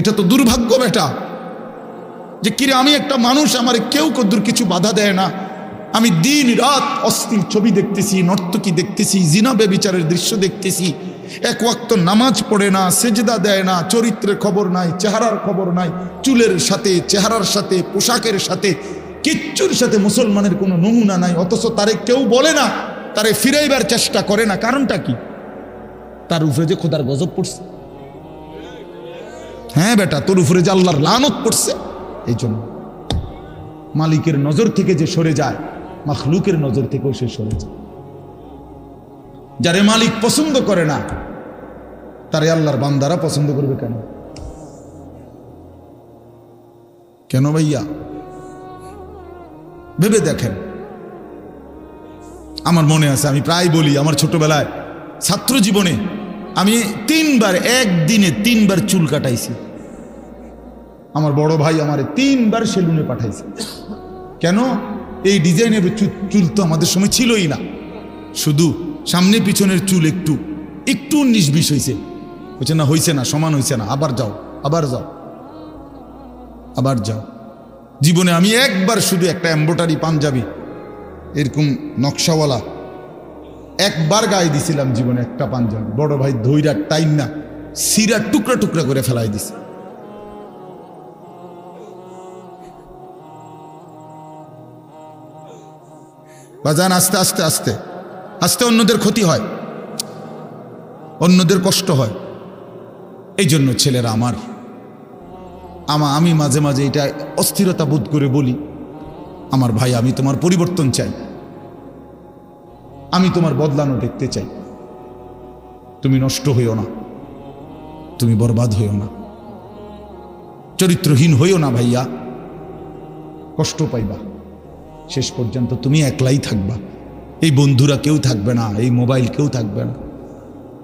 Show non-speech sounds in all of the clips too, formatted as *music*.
এটা তো দুর্ভাগ্য বেটা, যে কিরে আমি একটা মানুষ, আমার কেউ কদ্দুর কিছু বাধা দেয় না। আমি দিন রাত অস্থির ছবি দেখতেছি, নর্তকী দেখতেছি জিনাবে বিচারের দৃশ্য দেখতেছি। এক ওয়াক্ত নামাজ পড়ে না, সেজদা দেয় না, চরিত্রের খবর নাই, চেহারার খবর নাই, চুলের সাথে, চেহারার সাথে, পোশাকের সাথে, কিচ্ছুর সাথে মুসলমানের কোনো নমুনা নাই, অথচ তারে কেউ বলে না, তারে ফিরাইবার চেষ্টা করে না। কারণটা কি? তার উপরে যে খোদার গজব পড়ছে। হ্যাঁ বেটা, তোর উপরে যে আল্লাহর লানত পড়ছে, এই জন্য। মালিকের নজর থেকে যে সরে যায়, মাখলুকের নজর থেকেও সে সরে যায়। যারে মালিক পছন্দ করে না, তারে আল্লাহর বান্দারা পছন্দ করবে কেন? কেন ভাইয়া? ভেবে দেখেন। আমার মনে আছে, আমি প্রায় বলি, আমার ছোটবেলায় ছাত্র জীবনে আমি তিনবার, একদিনে তিনবার চুল কাটাইছি। আমার বড় ভাই আমারে তিনবার সেলুনে পাঠাইছে। কেন? এই ডিজাইনের চুল তো আমাদের সময় ছিলই না। শুধু সামনে পিছনের চুল একটু একটু উনিশ বিশ হয়েছে হচ্ছে না হয়েছে না, সমান হয়েছে না, আবার যাও আবার যাও আবার যাও। জীবনে আমি একবার শুধু একটা এম্বোটারি পাঞ্জাবি, এরকম নকশাওয়ালা একবার গায়ে দিছিলাম জীবনে একটা পাঞ্জাবি। বড় ভাই ধৈরার টাইম না, সিরা টুকরা টুকরা করে ফেলাই দিছে। বাজান, আস্তে আস্তে আস্তে। আস্তে অন্যদের ক্ষতি হয়, অন্যদের কষ্ট হয়। এই জন্য ছেলেরা আমার, আমা, আমি মাঝে মাঝে এটা অস্থিরতা বোধ করে বলি, আমার ভাই, আমি তোমার পরিবর্তন চাই। আমি তোমার বদলানো দেখতে চাই। তুমি নষ্ট হইও না। তুমি বরবাদ হইও না। চরিত্রহীন হইও না ভাইয়া। কষ্ট পাইবা। শেষ পর্যন্ত তুমি একলাই থাকবা। এই বন্ধুরা কেউ থাকবে না, এই মোবাইল কেউ থাকবে না।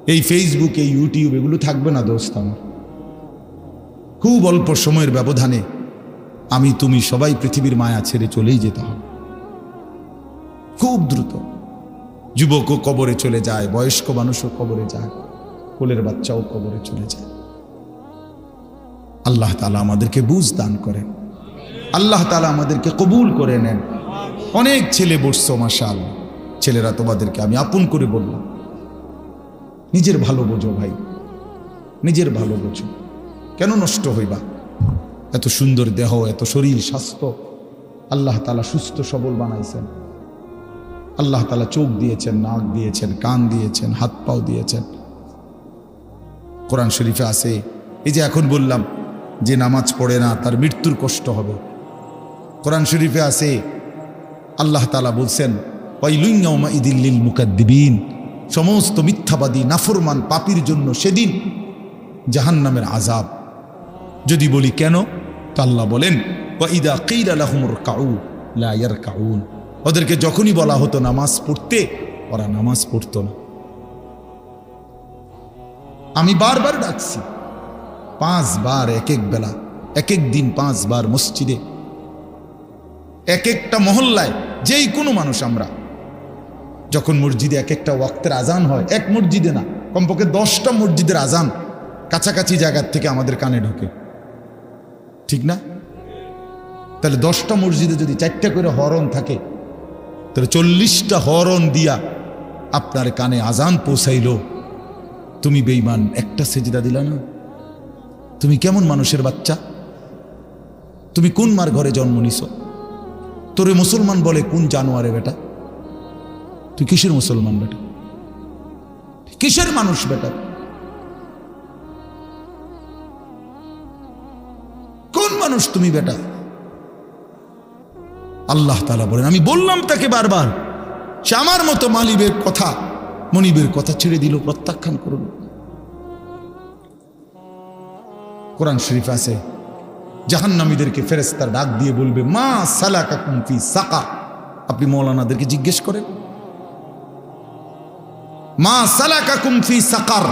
এই ফেসবুক এই ইউটিউব এগুলো থাকবে না দোস্ত আমার। খুব অল্প সময়ের ব্যবধানে আমি তুমি সবাই পৃথিবীর মায়া ছেড়ে চলেই যেতে হবে। খুব দ্রুত। যুবকও কবরে চলে যায়, বয়স্ক মানুষও কবরে যায়, কোলের বাচ্চাও কবরে চলে যায়। আল্লাহ তালা আমাদেরকে বুঝ দান করেন। আল্লাহ তালা আমাদেরকে কবুল করে নেন। অনেক ছেলে বসছো মাসাল ছেলেরা তোমাদেরকে আমি আপন করে বললাম। নিজের ভালো বোঝো ভাই। নিজের ভালো বোঝো। কেন নষ্ট হইবা? এত সুন্দর দেহ, এত শরীর, স্বাস্থ্য। আল্লাহ তালা সুস্থ সবল বানাইছেন। আল্লাহ তালা চোখ দিয়েছেন, নাক দিয়েছেন, কান দিয়েছেন, হাত পাও দিয়েছেন। কোরআন শরীফে আছে, এই যে এখন বললাম যে নামাজ পড়ে না, তার মৃত্যুর কষ্ট হবে। কোরআন শরীফে আছে, আল্লাহ তালা বলছেন ওয়াইলুইয়াউমা ইদিল্লিল মুকাদ্দিবিন। সমস্ত মিথ্যাবাদী, নাফরমান পাপির জন্য সেদিন জাহান্নামের আজাব যদি বলি কেন, তো আল্লাহ বলেন ওয়াইদা কাউ লায়ার কাউন ওদেরকে যখনই বলা হতো নামাজ পড়তে, ওরা নামাজ পড়তো না। আমি বারবার ডাকছি, পাঁচবার এক এক বেলা এক এক দিন পাঁচবার মসজিদে। এক একটা মহল্লায় যেই কোনো মানুষ আমরা। যখন মসজিদে এক একটা ওয়াক্তের আজান হয়, এক মসজিদে না, কমপক্ষে দশটা মসজিদের আজান কাছাকাছি জায়গার থেকে আমাদের কানে ঢোকে। ঠিক না? তাহলে দশটা মসজিদে যদি চারটা করে হরন থাকে তাহলে চল্লিশটা হরণ দিয়া আপনার কানে আজান পৌঁছাইল। তুমি বেইমান একটা সেজদা দিলা না? তুমি কেমন মানুষের বাচ্চা? তুমি কোন মার ঘরে জন্ম নিছ? তোরে মুসলমান বলে কোন জানোয়ারে বেটা? তুই কিসের মুসলমান বেটা? কিসের মানুষ বেটা? কোন মানুষ তুমি বেটা? আল্লাহ তালা বলেন, আমি বললাম তাকে বারবার, সে আমার মতো মালিবের কথা, মনিবের কথা ছেড়ে দিল, প্রত্যাখ্যান করল কোরআন শরীফ আছে, জাহান্নামীদেরকে ফেরেস্তার ডাক দিয়ে বলবে, মা সালাকা কুমফি সাকা আপনি মৌলানাদেরকে জিজ্ঞেস করেন, মা সালাকা কুমফি সাকার?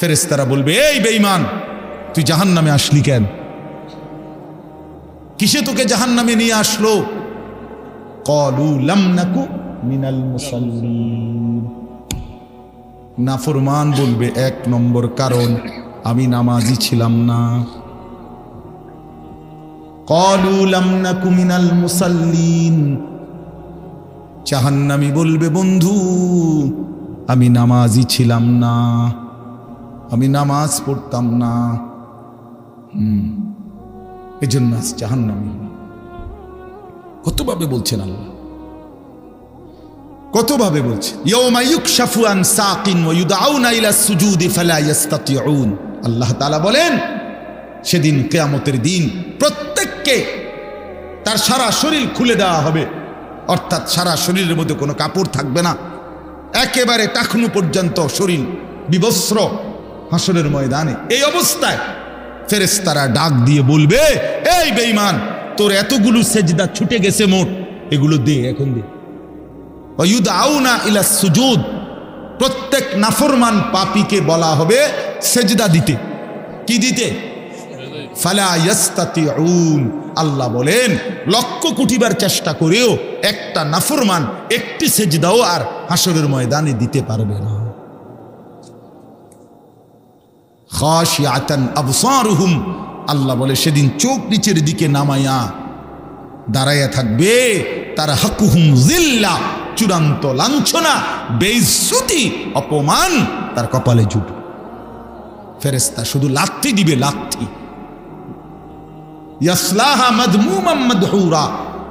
ফেরেস্তারা বলবে, এই বেঈমান, তুই জাহান্নামে আসলি কেন? কিসে তোকে জাহান নামে নিয়ে আসলো? কলু লামনাকু মিনাল মুসাল্লিম নাফরমান বলবে, এক নম্বর কারণ, আমি নামাজি ছিলাম না। কলু লামনাকু মিনাল মুসাল্লিন। জাহান্নামি বলবে, বন্ধু, আমি নামাজি ছিলাম না। আমি নামাজ পড়তাম না। হুম। এজন্য আজ জাহান্নামী। কতভাবে বলছেন আল্লাহ? কতভাবে বলছেন? আল্লাহ তাআলা বলেন, সেদিন কেয়ামতের দিন প্রত্যেককে তার সারা শরীর খুলে দেওয়া হবে। অর্থাৎ সারা শরীরের মধ্যে কোনো কাপড় থাকবে না। একেবারে টাকনু পর্যন্ত শরীর বিবস্ত্র হাসরের ময়দানে। এই অবস্থায় ফেরেস্তারা ডাক দিয়ে বলবে, এই বেঈমান, তোর এতগুলো সেজদা ছুটে গেছে মোট, এগুলো দে, এখন দে। আউনা ইলা সুজুদ, প্রত্যেক নাফরমান পাপীকে বলা হবে সেজদা দিতে। কি দিতে? আল্লাহ বলেন, লক্ষ কুটিবার চেষ্টা করেও একটা নাফরমান একটি সেজদাও আর হাসরের ময়দানে দিতে পারবে না। আল্লাহ বলে, সেদিন চোখ নিচের দিকে নামাইয়া দাঁড়াইয়া থাকবে। তার হাকুহুম জিল্লা, চূড়ান্ত লাঞ্ছনা, বেইজ্জতি, অপমান তার কপালে জুটবে। ফেরেস্তা শুধু লাথি দিবে, লাথি। ইয়াসলাহা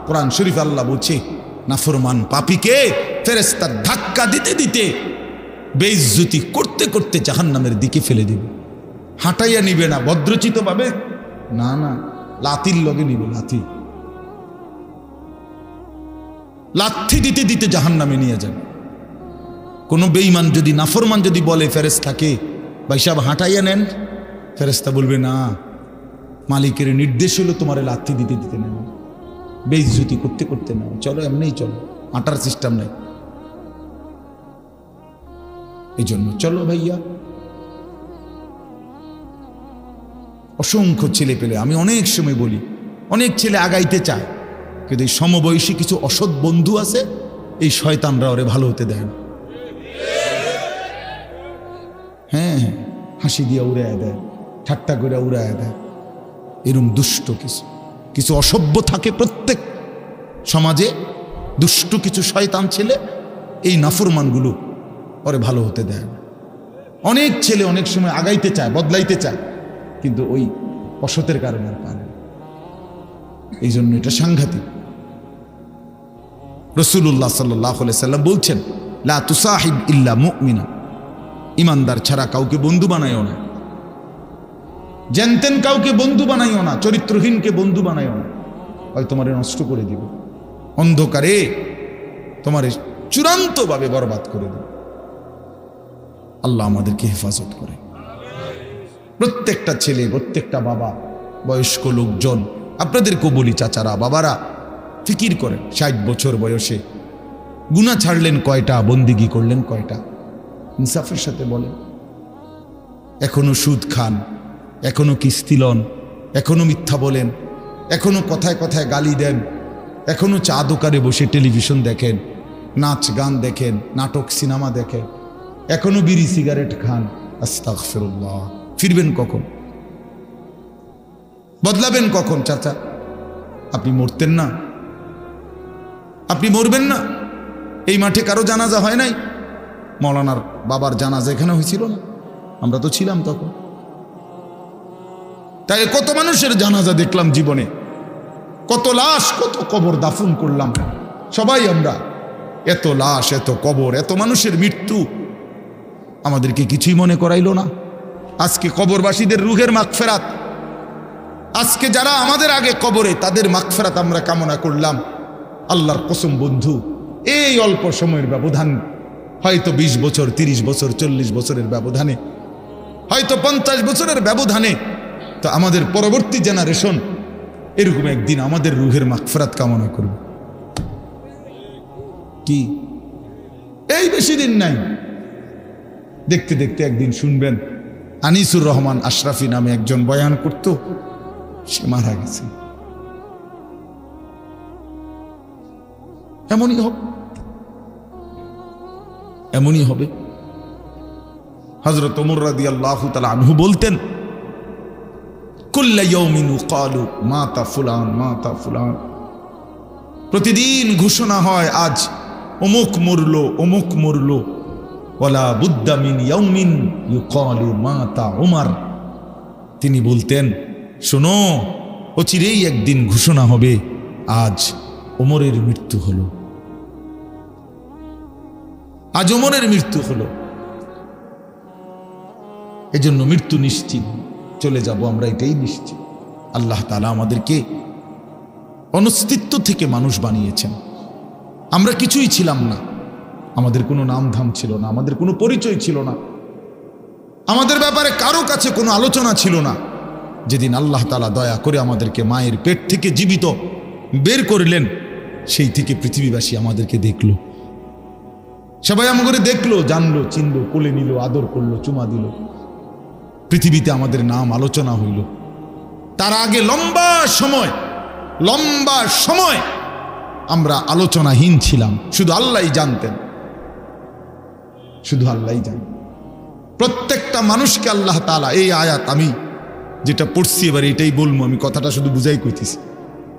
কোরআন শরীফ আল্লাহ বলছে, নাফরমান পাপীকে ফেরেস্তা ধাক্কা দিতে দিতে বেইজ্জতি করতে করতে জাহান্নামের দিকে ফেলে দিবে। হাঁটাইয়া নিবে না ভদ্রচিত ভাবে না না লাতির লগে নিবে, লাথি। লাথি দিতে দিতে জাহান্নামে নিয়ে যাবে। কোনো বেঈমান যদি, নাফরমান যদি বলে ফেরেস্তাকে ভাই সাহেব হাঁটাইয়া নেন। ফেরেস্তা বলবে, না, মালিকের নির্দেশ হলো তোমার লাথি দিতে দিতে নেন বেইজ্জতি করতে করতে নেও চলো, এমনিই চলো, হাঁটার সিস্টেম নাই। এই জন্য চলো ভাইয়া অসংখ্য ছেলে পেলে, আমি অনেক সময় বলি, অনেক ছেলে আগাইতে চায়, কিন্তু এই সমবয়সী কিছু অসৎ বন্ধু আছে, এই শয়তানরা ওরে ভালো হতে দেয় না। হ্যাঁ হ্যাঁ হাসি দিয়ে উড়ায় দেয়, ঠাট্টা করে উড়ায় দেয়, এরম দুষ্ট কিছু কিছু অসভ্য থাকে প্রত্যেক সমাজে, দুষ্ট কিছু শয়তান ছেলে, এই নাফরমানগুলো ওরে ভালো হতে দেয় অনেক ছেলে অনেক সময় আগাইতে চায়, বদলাইতে চায় কিন্তু ওই অসতের কারণে আর পারে এই জন্য এটা সাংঘাতিক। রসুল্লাহ সাল্লাহ সাল্লাম বলছেন, লা তুসাহিব ইল্লা মুমিনা। ইমানদার ছাড়া কাউকে বন্ধু বানাইও না। জেনতেন কাউকে বন্ধু বানাইও না, চরিত্রহীনকে বন্ধু বানাইও না। হয় তোমারে নষ্ট করে দিব, অন্ধকারে তোমারে চূড়ান্তভাবে বরবাদ করে দেবে। আল্লাহ আমাদেরকে হেফাজত করে। প্রত্যেকটা ছেলে, প্রত্যেকটা বাবা, বয়স্ক লোকজন আপনাদেরকেও বলি চাচারা, বাবারা ফিকির করেন, ষাট বছর বয়সে। গুণা ছাড়লেন কয়টা, বন্দিগি করলেন কয়টা? ইনসাফের সাথে বলেন। এখনও সুদ খান, এখনও কিস্তি লন, এখনও মিথ্যা বলেন, এখনও কথায় কথায় গালি দেন, এখনও চা দোকানে বসে টেলিভিশন দেখেন, নাচ গান দেখেন, নাটক, সিনেমা দেখেন, এখনও বিড়ি সিগারেট খান। আস্তাগফিরুল্লাহ। ফিরবেন কখন? বদলাবেন কখন, চাচা? আপনি মরতেন না। আপনি মরবেন না। এই মাঠে কারও জানাজা হয় নাই? মৌলানার বাবার জানাজা এখানে হয়েছিল না? আমরা তো ছিলাম তখন। তাই কত মানুষের জানাজা দেখলাম জীবনে। কত লাশ, কত কবর দাফন করলাম। সবাই আমরা, এত লাশ, এত কবর, এত মানুষের মৃত্যু। আমাদেরকে কিছুই মনে করাইলো না। আজকে কবরবাসীদের রুহের মাগফেরাত। আজকে যারা আমাদের আগে কবরে, তাদের মাগফেরাত আমরা কামনা করলাম। আল্লাহর কসম বন্ধু, এই অল্প সময়ের ব্যবধান, হয়তো ২০ বছর ৩০ বছর, চল্লিশ বছরের ব্যবধানে, হয়তো পঞ্চাশ বছরের ব্যবধানে, তো আমাদের পরবর্তী জেনারেশন এরকম একদিন আমাদের রুহের মাগফেরাত কামনা করবে। কি? এই বেশি দিন নাই। দেখতে দেখতে একদিন শুনবেন আনিসুর রহমান আশরাফি নামে একজন বয়ান করত, সে মারা গেছে। এমনই হবে। এমনই হবে। হজরত রাদি আল্লাহ তালা আনহু বলতেন মাতা ফুলান মাতা ফুলান। প্রতিদিন ঘোষণা হয়, আজ অমুক মরল অমুক মরল। ওলা বুদ্দামিন ইয়ৌমিন ইউ কালু মাতা উমার। তিনি বলতেন, শোনো, অচিরেই একদিন ঘোষণা হবে, আজ ওমরের মৃত্যু হলো। আজ ওমরের মৃত্যু হলো। এজন্য মৃত্যু নিশ্চিত, চলে যাব আমরা এটাই নিশ্চিত। আল্লাহ তালা আমাদেরকে অনস্তিত্ব থেকে মানুষ বানিয়েছেন। আমরা কিছুই ছিলাম না। আমাদের কোনো নাম ধাম ছিল না, আমাদের কোনো পরিচয় ছিল না। আমাদের ব্যাপারে কারও কাছে কোনো আলোচনা ছিল না। যেদিন আল্লাহ তালা দয়া করে আমাদেরকে মায়ের পেট থেকে জীবিত বের করলেন, সেই থেকে পৃথিবীবাসী আমাদেরকে দেখল। সবাই আমাকে দেখল, জানলো, চিনলো, কোলে নিল, আদর করল, চুমা দিল। পৃথিবীতে আমাদের নাম আলোচনা হইল। তার আগে লম্বা সময় লম্বা সময় আমরা আলোচনাহীন ছিলাম, শুধু আল্লাহ জানতেন। শুধু আল্লাহ জানেন প্রত্যেকটা মানুষকে আল্লাহ তালা এই আয়াত আমি যেটা পড়ছি, এবার এটাই বলব, আমি কথাটা শুধু বুঝাই কইতেছি।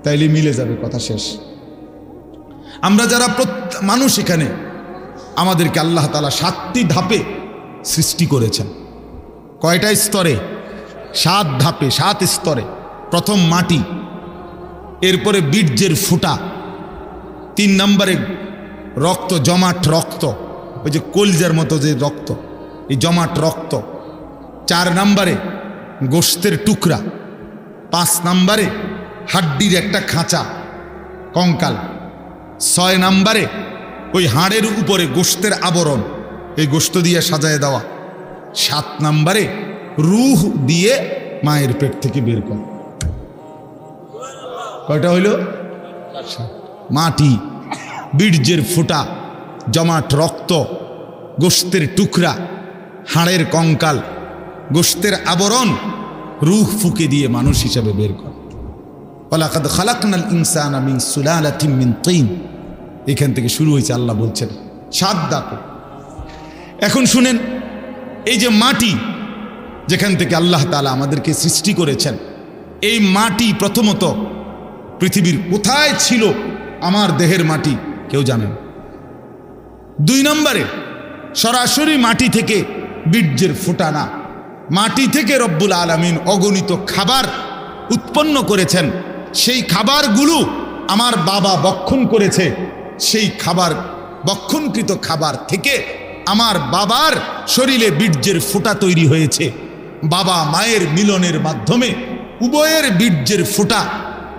তাইলে মিলে যাবে কথা শেষ। আমরা যারা মানুষ এখানে, আমাদেরকে আল্লাহ তালা সাতটি ধাপে সৃষ্টি করেছেন। কয়টা স্তরে? সাত ধাপে, সাত স্তরে। প্রথম মাটি, এরপরে বীর্যের ফুটা, তিন নম্বরে রক্ত, জমাট রক্ত। ওই যে কলজার মতো যে রক্ত, এই জমাট রক্ত, চার নাম্বারে গোস্তের টুকরা, পাঁচ নাম্বারে হাড্ডির একটা খাঁচা, কঙ্কাল, ছয় নাম্বারে ওই হাড়ের উপরে গোস্তের আবরণ, এই গোস্ত দিয়ে সাজায় দেওয়া, সাত নাম্বারে রুহ দিয়ে মায়ের পেট থেকে বের কর। কয়টা হইল? মাটি, বীর্যের ফুটা জমাট রক্ত, গোস্তের টুকরা, হাড়ের কঙ্কাল, গোস্তের আবরণ রুহ ফুকে দিয়ে মানুষ হিসাবে বের কর। ওলাকাদ খালাকনাল ইনসান মিন সুলালাতিম মিন তিন। এখান থেকে শুরু হয়েছে, আল্লাহ বলছেন, সাত দাপে এখন শুনেন, এই যে মাটি, যেখান থেকে আল্লাহ তালা আমাদেরকে সৃষ্টি করেছেন, এই মাটি প্রথমত পৃথিবীর কোথায় ছিল? আমার দেহের মাটি, কেউ জানেন দুই নম্বরে, সরাসরি মাটি থেকে বীর্যের ফুটানা। মাটি থেকে রব্বুল আলমিন অগণিত খাবার উৎপন্ন করেছেন। সেই খাবারগুলো আমার বাবা বক্ষণ করেছে। সেই খাবার, বক্ষণকৃত খাবার থেকে আমার বাবার শরীরে বীর্যের ফোঁটা তৈরি হয়েছে। বাবা মায়ের মিলনের মাধ্যমে উভয়ের বীর্যের ফোঁটা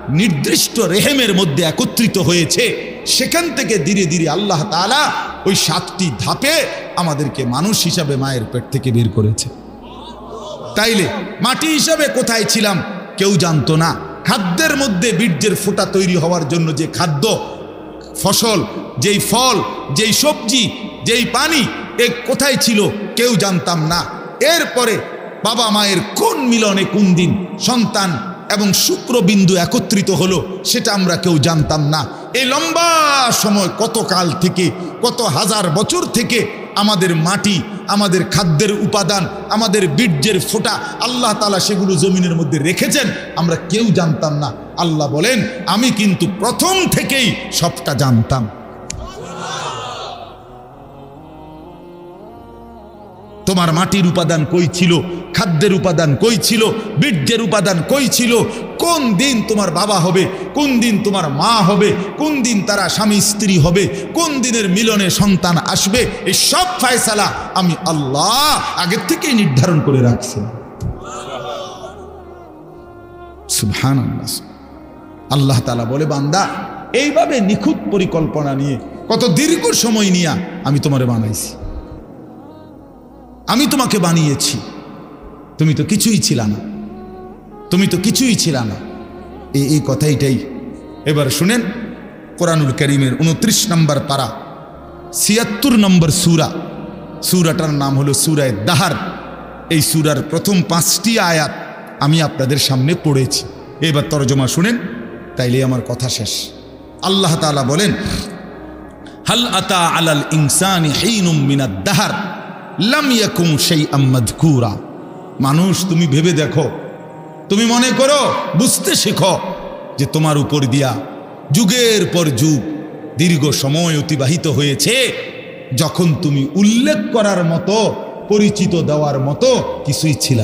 নির্দিষ্ট রেহেমের মধ্যে একত্রিত হয়েছে, সেখান থেকে ধীরে ধীরে আল্লাহ তালা ওই সাতটি ধাপে আমাদেরকে মানুষ হিসাবে মায়ের পেট থেকে বের করেছে। তাইলে মাটি হিসাবে কোথায় ছিলাম কেউ জানতো না। খাদ্যের মধ্যে বীর্যের ফোঁটা তৈরি হওয়ার জন্য যে খাদ্য, ফসল, যেই ফল, যেই সবজি, যেই পানি, এ কোথায় ছিল কেউ জানতাম না। এরপরে বাবা মায়ের কোন মিলনে কোন দিন সন্তান এবং শুক্রবিন্দু একত্রিত হলো, সেটা আমরা কেউ জানতাম না। এই লম্বা সময় কত কাল থেকে, কত হাজার বছর থেকে আমাদের মাটি, আমাদের খাদ্যের উপাদান, আমাদের বীর্যের ফোঁটা আল্লাহ তালা সেগুলো জমিনের মধ্যে রেখেছেন, আমরা কেউ জানতাম না। আল্লাহ বলেন, আমি কিন্তু প্রথম থেকেই সবটা জানতাম। তোমার মাটির উপাদান কই ছিল? খাদ্যের উপাদান কই ছিল? বীর্যের উপাদান কই ছিল? কোন দিন তোমার বাবা হবে? কোন দিন তোমার মা হবে? কোন দিন তারা স্বামী স্ত্রী হবে? কোন দিনের মিলনে সন্তান আসবে? এই সব ফায়সালা আমি আল্লাহ আগের থেকেই নির্ধারণ করে রাখছি। আল্লাহ তালা বলে, বান্দা, এইভাবে নিখুঁত পরিকল্পনা নিয়ে, কত দীর্ঘ সময় নিয়ে আমি তোমারে বানাইছি। আমি তোমাকে বানিয়েছি। তুমি তো কিছুই ছিল না। তুমি তো কিছুই ছিল না। এই এই কথাইটাই এবার শুনেন কোরআনুল করিমের উনত্রিশ নম্বর পারা, ছিয়াত্তর নম্বর সুরা। সুরাটার নাম হলো সুরায় দাহার। এই সুরার প্রথম পাঁচটি আয়াত আমি আপনাদের সামনে পড়েছি। এবার তরজমা শুনেন, তাইলে আমার কথা শেষ। আল্লাহ তাআলা বলেন, হাল আতা আলাল ইনসানি হিনুম মিনাদ দাহার? লাম ইয়াকুম সেই আম্মাদকুরা মানুষ, তুমি ভেবে দেখো। তুমি মনে করো, বুঝতে শেখো যে তোমার উপর দিয়া যুগের পর যুগ দীর্ঘ সময় অতিবাহিত হয়েছে। যখন তুমি উল্লেখ করার মতো, পরিচিত দেওয়ার মতো কিছুই ছিল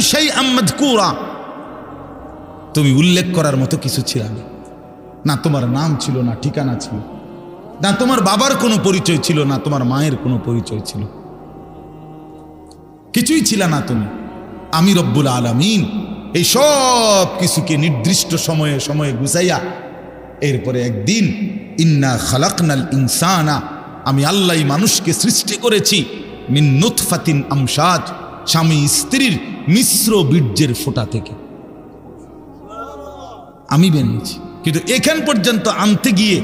সেই তুমি উল্লেখ করার মতো কিছু ছিল না তোমার নাম ছিল, না ঠিকানা ছিল। না, তোমার বাবার কোনো পরিচয় ছিল না, তোমার মায়ের কোনো পরিচয় ছিল। কিছুই ছিল না তুমি। আমি রব্বুল আলমিন এই সব কিছুকে নির্দিষ্ট সময়ে সময়ে গুছাইয়া এরপরে একদিন ইন্না খালাকনাল ইনসানা, আমি আল্লাহ মানুষকে সৃষ্টি করেছি মিন নুতফাতিন আমসাজ স্বামী স্ত্রীর মিশ্র বীর্যের ফোঁটা থেকে। আমি বেরিয়েছি কিন্তু এখান পর্যন্ত আনতে গিয়ে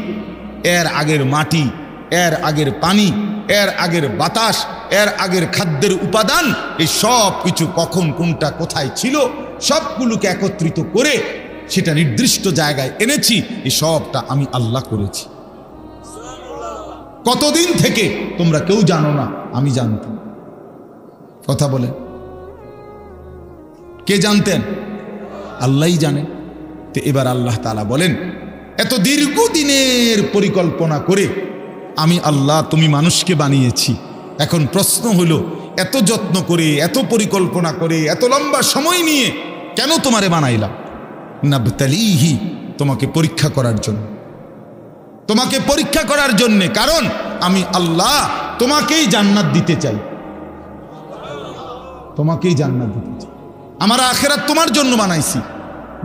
এর আগের মাটি, এর আগের পানি, এর আগের বাতাস, এর আগের খাদ্যের উপাদান, এই সব কিছু কখন কোনটা কোথায় ছিল, সবগুলোকে একত্রিত করে সেটা নির্দিষ্ট জায়গায় এনেছি, এই সবটা আমি আল্লাহ করেছি। কতদিন থেকে তোমরা কেউ জানো না, আমি জানতাম। কথা বলে কে জানতেন? আল্লাহই জানে। তো এবার আল্লাহ তালা বলেন এত দীর্ঘদিনের পরিকল্পনা করে আমি আল্লাহ তুমি মানুষকে বানিয়েছি। এখন প্রশ্ন হলো, এত যত্ন করে, এত পরিকল্পনা করে, এত লম্বা সময় নিয়ে কেন তোমারে বানাইলাম? নাবতালিহি, তোমাকে পরীক্ষা করার জন্য। তোমাকে পরীক্ষা করার জন্যে, কারণ আমি আল্লাহ তোমাকেই জান্নাত দিতে চাই। তোমাকেই জান্নাত দিতে চাই। আমার আখেরাত তোমার জন্য বানাইছি।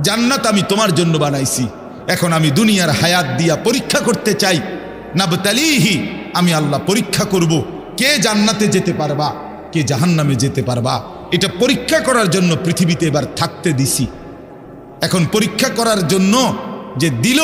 জান্নাত আমি তোমার জন্য বানাইছি। এখন আমি দুনিয়ার হায়াত দিয়া পরীক্ষা করতে চাই। নাবতালিহি, আমি আল্লাহ পরীক্ষা করব। কে জান্নাতে যেতে পারবা? কে জাহান্নামে যেতে পারবা? এটা পরীক্ষা করার জন্য পৃথিবীতে এবার থাকতে দিছি। এখন পরীক্ষা করার জন্য যে দিল,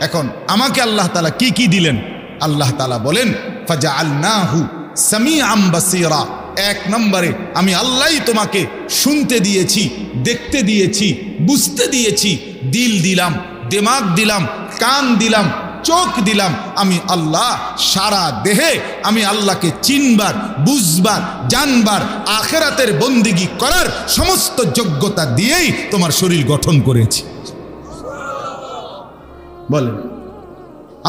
এখন আমাকে আল্লাহ তালা কি কি দিলেন? আল্লাহ তালা বলেন ফাজা আল্লাহু সামি আম্বাসিরা এক নম্বরে, আমি আল্লাহই তোমাকে শুনতে দিয়েছি, দেখতে দিয়েছি, বুঝতে দিয়েছি, দিল দিলাম। দেমাগ দিলাম, কান দিলাম, চোখ দিলাম, আমি আল্লাহ সারা দেহে, আমি আল্লাহকে চিনবার, বুঝবার, জানবার, আখেরাতের বন্দিগি করার সমস্ত যোগ্যতা দিয়েই তোমার শরীর গঠন করেছি। বলেন,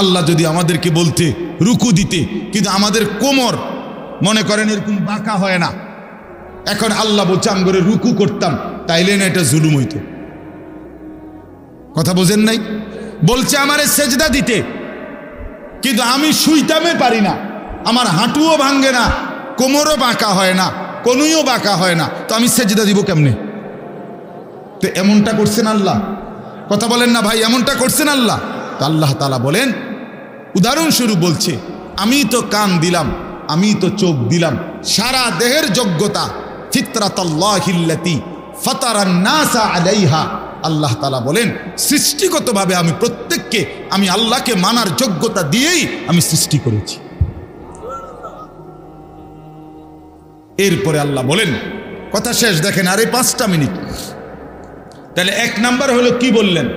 আল্লাহ যদি আমাদেরকে বলতে রুকু দিতে, কিন্তু আমাদের কোমর, মনে করেন এরকম বাঁকা হয় না। এখন আল্লাহ বলছে, আমি করে রুকু করতাম, তাইলে না এটা জুলুম হইতো। কথা বোঝেন নাই? বলছে আমারে সেজদা দিতে। কিন্তু আমি শুইতামে পারি না। আমার হাঁটুও ভাঙ্গে না, কোমরও বাঁকা হয় না, কনুইও বাঁকা হয় না। তো আমি সেজদা দিব কেমনে? তো এমনটা করছেন আল্লাহ। কথা বলেন না ভাই, এমনটা করছেন আল্লাহ। তো আল্লাহ তালা বলেন, উদাহরণস্বরূপ বলছে, আমি তো কান দিলাম, আমি তো চোখ দিলাম, সারা দেহের যোগ্যতা ফিতরাতাল্লাহিল্লাতি ফাতারান্নাসা আলাইহা। আল্লাহ তালা বলেন, সৃষ্টিগতভাবে আমি প্রত্যেককে, আমি আল্লাহকে মানার যোগ্যতা দিয়েই আমি সৃষ্টি করেছি। এরপরে আল্লাহ বলেন, কথা শেষ, দেখেন আরে পাঁচটা মিনিট। তাহলে এক নাম্বার হলো কি বললেন?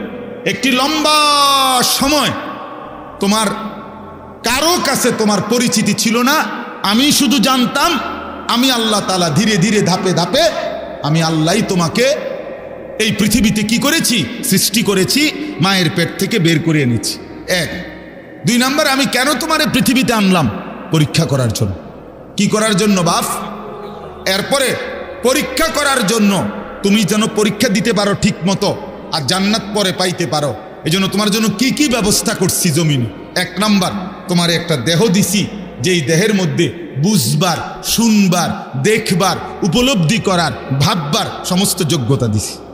একটি লম্বা সময় তোমার, কারও কাছে তোমার পরিচিতি ছিল না, আমি শুধু জানতাম, আমি আল্লাহ তালা ধীরে ধীরে ধাপে ধাপে, আমি আল্লাহই তোমাকে এই পৃথিবীতে কি করেছি? সৃষ্টি করেছি, মায়ের পেট থেকে বের করে এনেছি। এক। দুই নাম্বার, আমি কেন তোমার পৃথিবীতে আনলাম পরীক্ষা করার জন্য? কি করার জন্য, বাপ? এরপরে, পরীক্ষা করার জন্য তুমি যেন পরীক্ষা দিতে পারো ঠিক মতো আর জান্নাত পরে পাইতে পারো। এই জন্য তোমার জন্য কি কি ব্যবস্থা করছি জমিনে? এক নাম্বার, তোমার একটা দেহ দিছি, যেই দেহের মধ্যে বুঝবার, শুনবার, দেখবার, উপলব্ধি করার, ভাববার সমস্ত যোগ্যতা দিছি।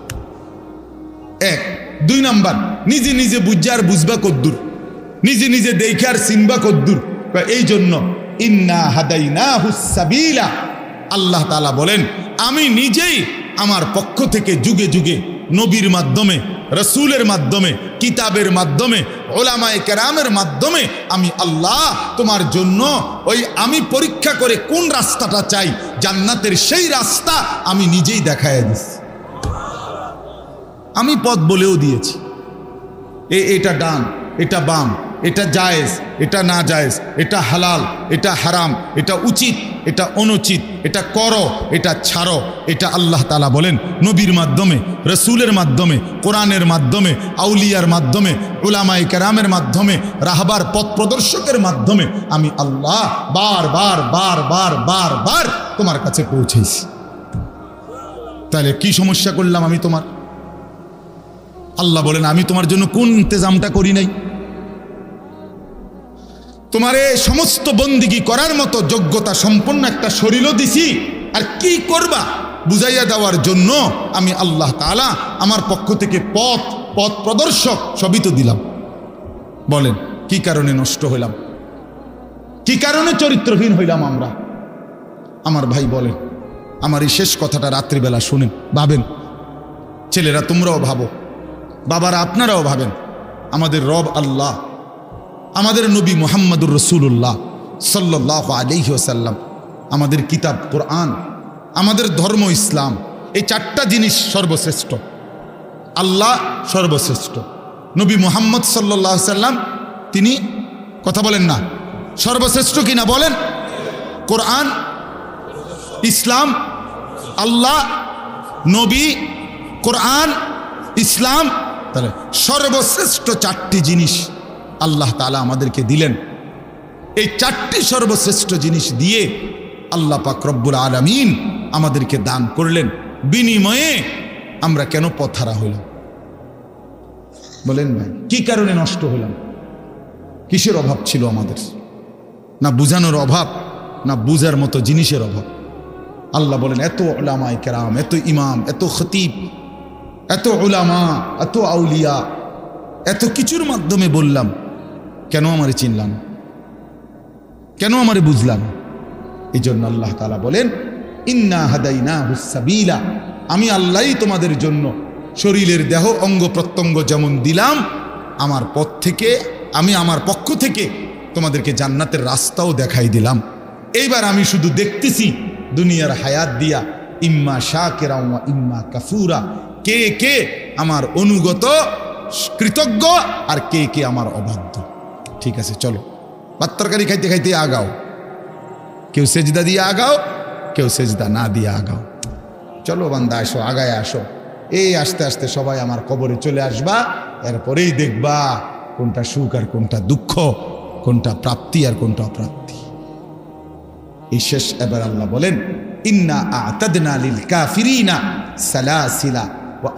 এক। দুই নাম্বার, নিজে নিজে বুঝা আর বুঝবা কদ্দুর। নিজে নিজে দেখে আর চিনবা কদ্দুর। এই জন্য ইন্না হাদাইনা হুসাবিলা আল্লাহ তালা বলেন, আমি নিজেই আমার পক্ষ থেকে যুগে যুগে নবীর মাধ্যমে, রসুলের মাধ্যমে, কিতাবের মাধ্যমে ওলামায় কেরামের মাধ্যমে আমি আল্লাহ তোমার জন্য ওই আমি পরীক্ষা করে কোন রাস্তাটা চাই, জান্নাতের সেই রাস্তা আমি নিজেই দেখায় দিচ্ছি আমি পথ বলেও দিয়েছি। এ, এটা ডান, এটা বাম, এটা জায়েজ, এটা না জায়েজ, এটা হালাল, এটা হারাম, এটা উচিত, এটা অনুচিত, এটা করো, এটা ছাড়ো, এটা আল্লাহ তালা বলেন নবীর মাধ্যমে, রসুলের মাধ্যমে, কোরআনের মাধ্যমে, আউলিয়ার মাধ্যমে উলামাই কেরামের মাধ্যমে, রাহবার, পথ প্রদর্শকের মাধ্যমে আমি আল্লাহ বার বার বার বার বার বার তোমার কাছে পৌঁছেছি। তাহলে কি সমস্যা করলাম আমি তোমার? আল্লাহ বলেন, আমি তোমার জন্য কোন ইন্তজামটা করি নাই? তোমার সমস্ত বন্দিগি করার মতো যোগ্যতা সম্পন্ন একটা শরীরও দিছি, আর কি করবা? বুঝাইয়া দেওয়ার জন্য আমি আল্লাহ তাআলা আমার পক্ষ থেকে পথ পথ প্রদর্শক সবই তো দিলাম। বলেন, কি কারণে নষ্ট হইলাম? কি কারণে চরিত্রহীন হইলাম আমরা? আমার ভাই বলেন, আমার এই শেষ কথাটা রাত্রিবেলা শুনেন, ভাবেন। ছেলেরা তোমরাও ভাবো বাবারা, আপনারাও ভাবেন, আমাদের রব আল্লাহ, আমাদের নবী মোহাম্মদুর রসুল্লাহ সাল্লাহ আলিহি ওসাল্লাম আমাদের কিতাব কোরআন, আমাদের ধর্ম ইসলাম, এই চারটা জিনিস সর্বশ্রেষ্ঠ। আল্লাহ সর্বশ্রেষ্ঠ। নবী মোহাম্মদ সাল্লাহ সাল্লাম তিনি কথা বলেন না, সর্বশ্রেষ্ঠ কিনা বলেন? কোরআন, ইসলাম, আল্লাহ, নবী, কোরআন, ইসলাম তাহলে সর্বশ্রেষ্ঠ চারটি জিনিস আল্লাহ তালা আমাদেরকে দিলেন। এই চারটি সর্বশ্রেষ্ঠ জিনিস দিয়ে আল্লাহ পাক রব্বুল আলমিন আমাদেরকে দান করলেন। বিনিময়ে আমরা কেন পথারা হইলাম? বলেন ভাই, কি কারণে নষ্ট হইলাম? কিসের অভাব ছিল আমাদের? না বুঝানোর অভাব, না বুঝার মতো জিনিসের অভাব। আল্লাহ বলেন, এত ওলামায় কেরাম, এত ইমাম, এত খতিব এত ওলামা এত আউলিয়া, এত কিছুর মাধ্যমে বললাম, কেন আমারে চিনলাম? কেন আমারে বুঝলাম? এই জন্য আল্লাহ তালা বলেন, ইন্না হাদাইনা হুসাবিলা আমি আল্লাহই তোমাদের জন্য শরীরের দেহ, অঙ্গ প্রত্যঙ্গ যেমন দিলাম, আমার পথ থেকে, আমি আমার পক্ষ থেকে তোমাদেরকে জান্নাতের রাস্তাও দেখাই দিলাম। এইবার আমি শুধু দেখতেছি দুনিয়ার হায়াত দিয়া, ইম্মা শাকেরা ইম্মা কাফুরা। কে কে আমার অনুগত, কৃতজ্ঞ আর কে কে আমার অবাধ্য। ঠিক আছে, চলো। বাত্তরকারি খাইতে খাইতে আগাও। কেউ সেজদা দিয়ে আগাও, কেউ সেজদা না দিয়ে আগাও। চলো বান্দা, আসো, আগায় আসো। এই আস্তে আস্তে সবাই আমার কবরে চলে আসবা, এরপরেই দেখবা কোনটা সুখ আর কোনটা দুঃখ, কোনটা প্রাপ্তি আর কোনটা অপ্রাপ্তি। এই শেষ এবার আল্লাহ বলেন, ইন্না আতাদনা লিল কাফিরিনা সালাসিলা ও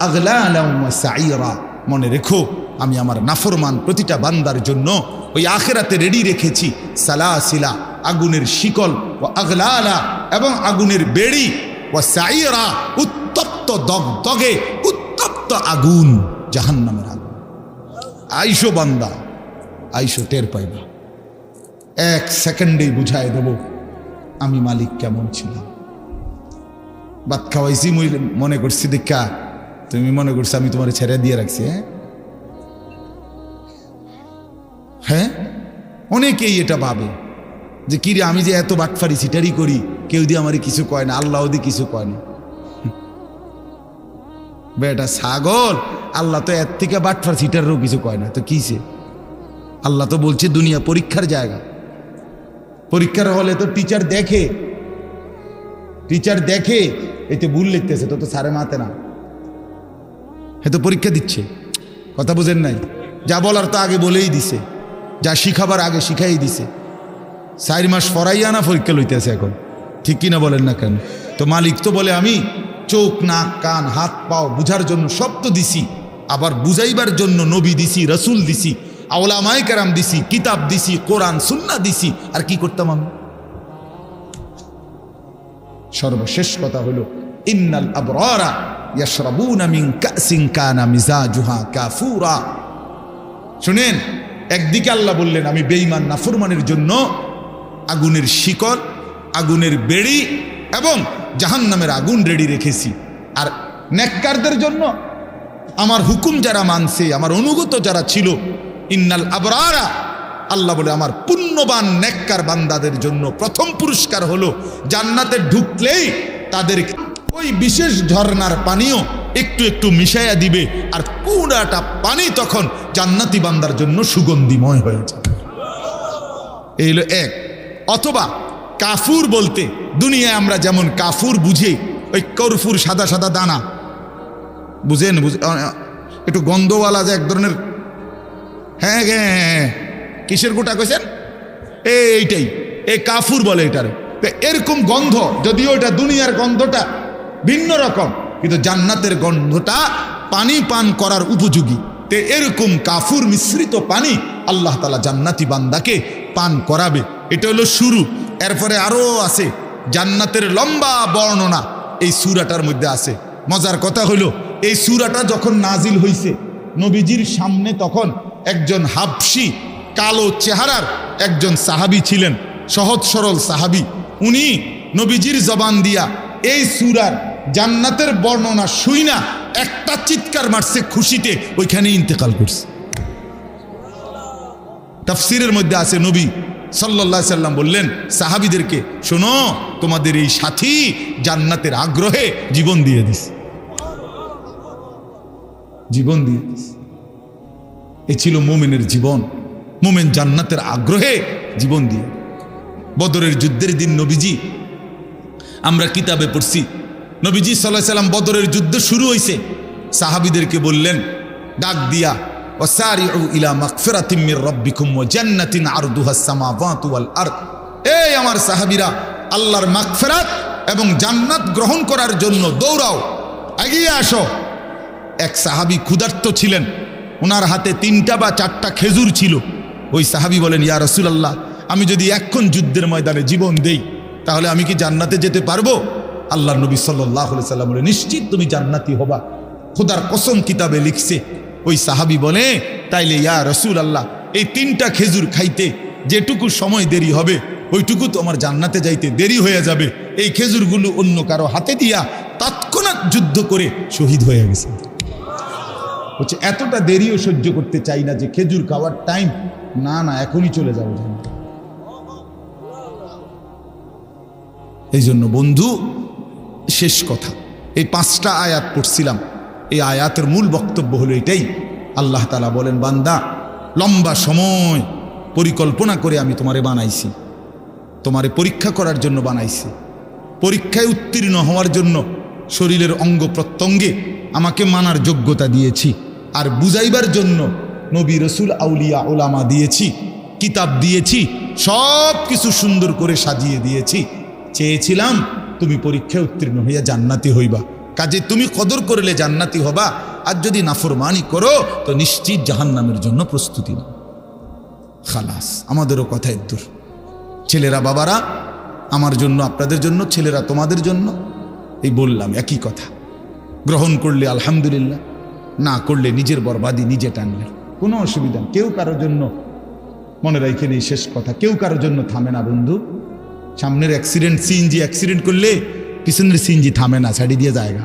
সাইরা মনে রেখো, আমি আমার নাফরমান প্রতিটা বান্দার জন্য ওই আখেরাতে রেডি রেখেছি। সালাসিলা, আগুনের শিকল ও আগলালা এবং আগুনের বেড়ি ও সাইরা উত্তপ্ত দগদগে, উত্তপ্ত আগুন, জাহান্নামের আগুন। আইসো বান্দা, আইসো টের পাইবা। এক সেকেন্ডেই বুঝায় দেব, আমি মালিক কেমন ছিলাম। ভাত খাওয়াইছি মনে করছি, দেখা তুমি মনে করছ আমি তোমার ছেড়ে দিয়ে রাখছি হ্যাঁ? হ্যাঁ? অনেকেই এটা ভাবে যে, কিরে, আমি যে এত বাটফারি সিটারি করি, কেউ দিয়ে আমার কিছু কয় না আল্লাহ দিয়ে কিছু কয় না। *laughs* বেটা ছাগল, আল্লাহ তো এর থেকে বাটফার সিটারেরও কিছু কয় না, তো কিসে? আল্লাহ তো বলছে দুনিয়া পরীক্ষার জায়গা। পরীক্ষার হলে তো টিচার দেখে টিচার দেখে, এতে ভুল লিখতেছে, তো তো সারে মাতে না। এ তো পরীক্ষা দিচ্ছে। কথা বুঝেন নাই। যা বলার তা আগে বলেই দিছে। যা শিখাবার আগে শিখাই দিছে। চার মাস ফরাইয়া না পরীক্ষা লইতেছে এখন। ঠিক কিনা বলেন না কেন? তো মালিক তো বলে, আমি চোখ, নাক, কান, হাত, পাও বুঝার জন্য সব তো দিছি। আবার বুঝাইবার জন্য নবী দিছি, রসুল দিছি, আওলামায় কেরাম দিছি, কিতাব দিছি, কোরআন সুন্না দিছি। আর কি করতাম আমি? সর্বশেষ কথা হলো ইন্নাল আবরারা ইয়াশরাবুনা মিন কাসিন কানা মিজাজুহা কাফুরা। শুনেন, একদিকে আল্লাহ বললেন, আমি বেঈমান নাফরমানের জন্য আগুনের শিকল, আগুনের বেড়ি এবং জাহান্নামের আগুন রেডি রেখেছি। আর নেককারদের জন্য আমার হুকুম যারা মানছে, আমার অনুগত যারা ছিল, ইন্নাল আবরারা, আল্লাহ বলে, আমার পুণ্যবান নেককার বান্দাদের জন্য প্রথম পুরস্কার হলো জান্নাতে ঢুকলেই তাদের ওই বিশেষ ঝর্ণার পানিও একটু একটু মিশাইয়া দিবে আর পুরাটা পানি তখন জান্নাতি বান্দার জন্য সুগন্ধিময় হয়ে যাবে। এই হলো এক। অথবা কাফুর বলতে দুনিয়ায় আমরা যেমন কাফুর বুঝি ওই কর্ফুর সাদা সাদা দানা। বুঝেন? বুঝে একটু গন্ধওয়ালা যে এক ধরনের হ্যাঁ হ্যাঁ হ্যাঁ, হ্যাঁ কিসের গোটা কইছেন? এইটাই। এই কাফুর বলে এটারে। এরকম গন্ধ যদিও এটা দুনিয়ার গন্ধটা ভিন্ন রকম। কিন্তু জান্নাতের গন্ধটা পানি পান করার উপযোগী। তে এরকম কাফুর মিশ্রিত পানি আল্লাহ তালা জান্নাতি বান্দাকে পান করাবে। এটা হলো শুরু। এরপরে আরও আছে, জান্নাতের লম্বা বর্ণনা এই সুরাটার মধ্যে আছে। মজার কথা হলো, এই সুরাটা যখন নাজিল হইছে, নবীজির সামনে তখন একজন হাবসি কালো চেহারার একজন সাহাবি ছিলেন, সহজ সরল সাহাবি। উনি নবীজির জবান দিয়া এই সুরার জান্নাতের বর্ণনা শুই না, একটা চিৎকার মারছে খুশিতে ওইখানে ইন্তেকাল করছে। তাফসিরের মধ্যে আছে, নবী সাল্লাহ সাল্লাম বললেন, সাহাবিদেরকে, শোনো, তোমাদের এই সাথী জান্নাতের আগ্রহে জীবন দিয়ে দিস জীবন দিয়ে দিস এ ছিল মোমেনের জীবন। মোমেন জান্নাতের আগ্রহে জীবন দিয়ে। বদরের যুদ্ধের দিন নবীজি, আমরা কিতাবে পড়ছি নবীজি সাল্লাহ সাল্লাম বদরের যুদ্ধ শুরু হয়েছে সাহাবিদেরকে বললেন, ডাক দিয়া ওসারিউ ইলা মাগফিরাতিম মির রাব্বিকুম ওয়া জান্নাতিন আরদুহাস সামাওয়াতু ওয়াল আরদ। এই আমার সাহাবীরা, আল্লাহর মাগফিরাত এবং জান্নাত গ্রহণ করার জন্য দৌড়াও, এগিয়ে আসো। এক সাহাবী ক্ষুধার্ত ছিলেন ওনার হাতে তিনটা বা চারটা খেজুর ছিল। ওই সাহাবী বলেন, ইয়া রসুলাল্লাহ, আমি যদি এখন যুদ্ধের ময়দানে জীবন দেই, তাহলে আমি কি জান্নাতে যেতে পারব? আল্লাহ নবী সাল্লাহ সাল্লাম বলে, নিশ্চিত তুমি জান্নাতি হবা। খোদার কসম কিতাবে লিখছে। ওই সাহাবি বলে, তাইলে ইয়া রসুল আল্লাহ এই তিনটা খেজুর খাইতে যেটুকু সময় দেরি হবে, ওইটুকু তো আমার জান্নাতে যাইতে দেরি হয়ে যাবে। এই খেজুরগুলো অন্য কারও হাতে দিয়া তৎক্ষণাৎ যুদ্ধ করে শহীদ হয়ে গেছে। হচ্ছে এতটা দেরিও সহ্য করতে চাই না যে খেজুর খাওয়ার টাইম, না না, এখনই চলে যাব। এই জন্য বন্ধু শেষ কথা। এই পাঁচটা আয়াত পড়ছিলাম। এই আয়াতের মূল বক্তব্য হলো এটাই। আল্লাহ তালা বলেন, বান্দা, লম্বা সময় পরিকল্পনা করে আমি তোমারে বানাইছি। তোমারে পরীক্ষা করার জন্য বানাইছি। পরীক্ষায় উত্তীর্ণ হওয়ার জন্য শরীরের অঙ্গ প্রত্যঙ্গে আমাকে মানার যোগ্যতা দিয়েছি। আর বুঝাইবার জন্য নবী রসুল আউলিয়া ওলামা দিয়েছি, কিতাব দিয়েছি সব কিছু সুন্দর করে সাজিয়ে দিয়েছি। চেয়েছিলাম তুমি পরীক্ষায় উত্তীর্ণ হইয়া জান্নাতি হইবা। কাজে তুমি কদর করলে জান্নাতি হবা, আর যদি নাফরমানি করো, তো নিশ্চিত জাহান্নামের জন্য প্রস্তুতি নাও। খালাস, আমাদেরও কথা দূর। ছেলেরা বাবারা, আমার জন্য, আপনাদের জন্য, ছেলেরা তোমাদের জন্য। এই বললাম, একই কথা। গ্রহণ করলে আলহামদুলিল্লাহ, না করলে নিজের বরবাদি নিজে টানলেন কোনো অসুবিধা কেউ কারোর জন্য মনে রাখেন এই শেষ কথা। কেউ কারোর জন্য থামে না, বন্ধু। সামনের অ্যাক্সিডেন্ট সিএনজি অ্যাক্সিডেন্ট করলে পিছনের সিএনজি থামে না ছাড়ি দিয়ে জায়গা